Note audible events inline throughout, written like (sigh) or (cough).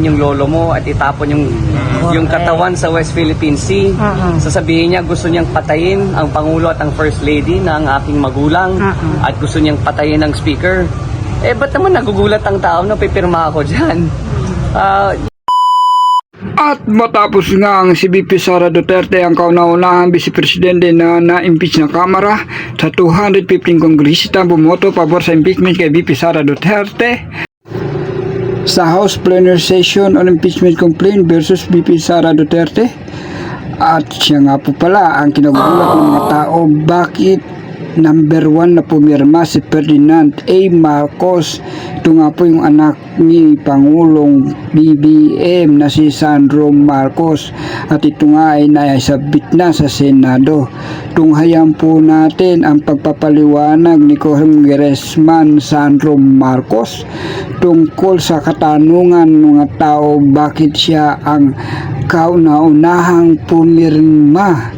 yung lolo mo at itapon yung yung katawan sa West Philippine Sea. Oo. Sasabihin niya gusto niyang patayin ang Pangulo at ang First Lady na ang aking magulang Oo. at gusto niyang patayin ang Speaker. Eh, ba't naman nagugulat ang tao na pipirma ako (laughs) dyan? Ah, At matapos nga ang si VP Sara Duterte ang kauna-unahang Vice Presidente na na-impeach ng Kamara sa 215 kongresista bumoto pabor sa impeachment kay VP Sara Duterte. Sa House Plenary Session on Impeachment Complaint versus VP Sara Duterte. At siya nga po pala ang kinagugulat ng mga tao. Bakit number one na pumirma si Ferdinand A. Marcos. Ito nga po yung anak ni Pangulong BBM na si Sandro Marcos. At ito nga ay naisabit na sa Senado. Tunghayan po natin ang pagpapaliwanag ni Congressman Sandro Marcos tungkol sa katanungan ng mga tao bakit siya ang kauna-unahang pumirma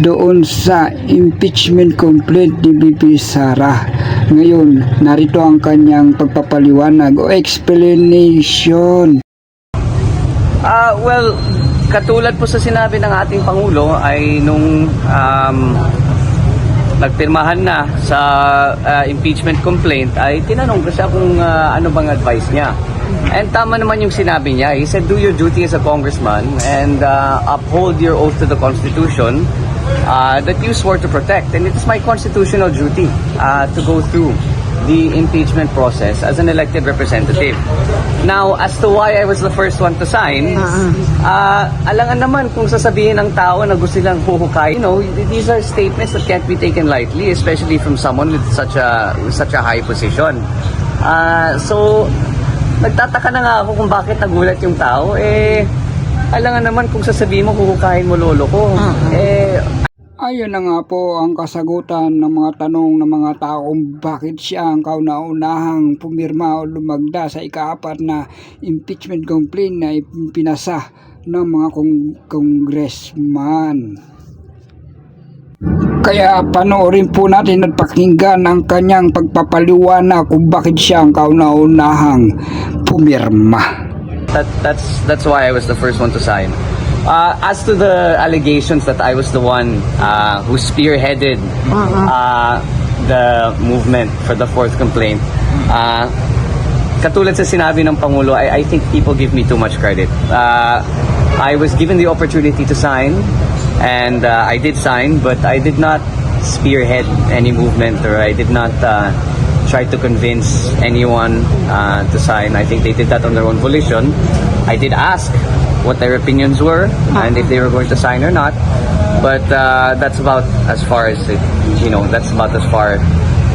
doon sa impeachment complaint ni BP Sara. Ngayon, narito ang kanyang pagpapaliwanag o explanation. Ah, well, katulad po sa sinabi ng ating Pangulo ay nung um, nagpirmahan na sa ah, impeachment complaint ay tinanong ko siya kung ah, ano bang advice niya. And tama naman yung sinabi niya. He said, do your duty as a congressman and ah, uphold your oath to the Constitution ah, that you swore to protect. And it's my constitutional duty ah, to go through the impeachment process as an elected representative. Now, as to why I was the first one to sign, ah alangan naman kung sasabihin ng tao na gusto nilang huhukay. You know, these are statements that can't be taken lightly, especially from someone with such a with such a high position. Ah, so, nagtataka na nga ako kung bakit nagulat yung tao. Eh, alangan naman kung sasabihin mo huhukayin mo lolo ko. Eh, Ayon na nga po ang kasagutan ng mga tanong ng mga taong bakit siya ang kauna-unahang pumirma o lumagda sa ikaapat na impeachment complaint na ipinasa ng mga kong- congressman. Kaya panoorin po natin at pakinggan ang kanyang pagpapaliwanag kung bakit siya ang kauna-unahang pumirma. that that's that's why I was the first one to sign. Uh, as to the allegations that I was the one uh, who spearheaded uh, the movement for the fourth complaint, uh, katulad sa sinabi ng Pangulo, I, I think people give me too much credit. Uh, I was given the opportunity to sign, and uh, I did sign, but I did not spearhead any movement, or I did not uh, try to convince anyone uh, to sign. I think they did that on their own volition. I did ask what their opinions were and if they were going to sign or not, but uh, that's about as far as it, you know, that's about as far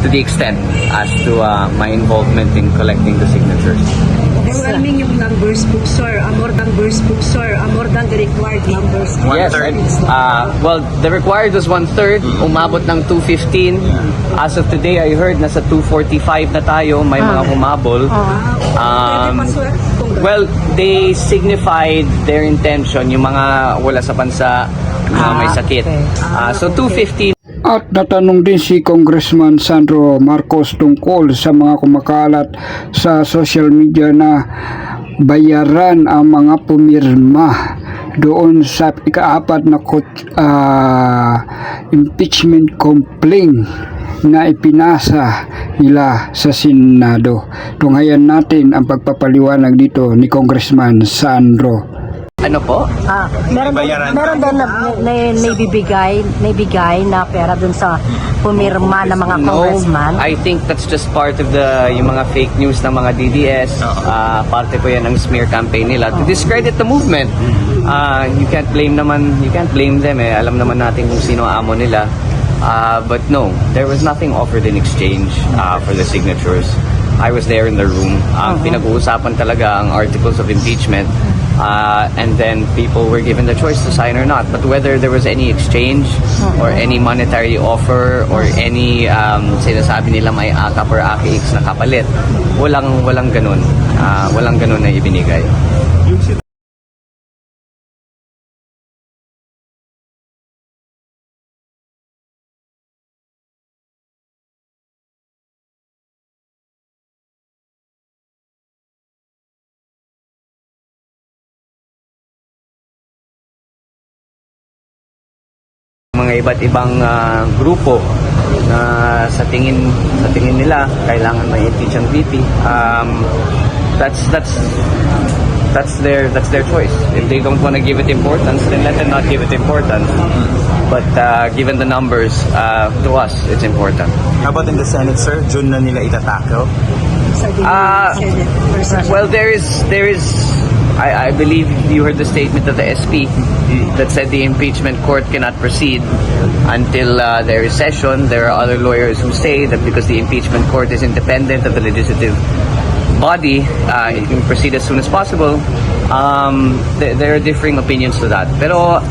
to the extent as to uh, my involvement in collecting the signatures. Overwhelming yung numbers po, sir. More than numbers po, sir. More than the required numbers. yes. Uh, well, the required was one third. Umabot ng 215. As of today, I heard nasa 245 na tayo. May mga humabol. Pwede pa, Um, sir? Congrats. well, they signified their intention, yung mga wala sa bansa, yung mga may Ah, sakit. okay. Ah, so 215 At natanong din si Congressman Sandro Marcos tungkol sa mga kumakalat sa social media na bayaran ang mga pumirma doon sa ikaapat na ah, impeachment complaint na ipinasa nila sa Senado. Tunghayan natin ang pagpapaliwanag dito ni Congressman Sandro. Ano po? Ah, meron din, meron din na, na, naibibigay, naibigay na pera dun sa pumirma ng mga congressman. I think that's just part of the yung mga fake news ng mga DDS. Ah, parte po yan ng smear campaign nila to discredit the movement. Ah, you can't blame naman, you can't blame them eh. Alam naman natin kung sino ang amo nila. Ah, but no, there was nothing offered in exchange ah, for the signatures. I was there in the room. Ah, Pinag-uusapan talaga ang articles of impeachment. Uh, and then people were given the choice to sign or not. But whether there was any exchange or any monetary offer or any um, sinasabi nila may akap or AKX na kapalit, walang walang ganun. Ah, walang ganun na ibinigay. Mga iba't ibang ah, grupo na sa tingin sa tingin nila kailangan may impeach ang VP. Um, that's that's that's their that's their choice. If they don't want to give it importance, then let them not give it importance. But uh, given the numbers, uh, to us, it's important. How about in the Senate, sir? June na nila itatakle? Uh, well, there is there is. I, I believe you heard the statement of the SP that said the impeachment court cannot proceed until uh, there is session. There are other lawyers who say that because the impeachment court is independent of the legislative body, uh, it can proceed as soon as possible. Um, th- there are differing opinions to that. Pero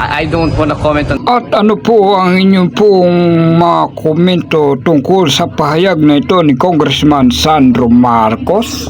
I, I don't want to comment on At ano po ang inyong pong mga komento tungkol sa pahayag na ito ni Congressman Sandro Marcos?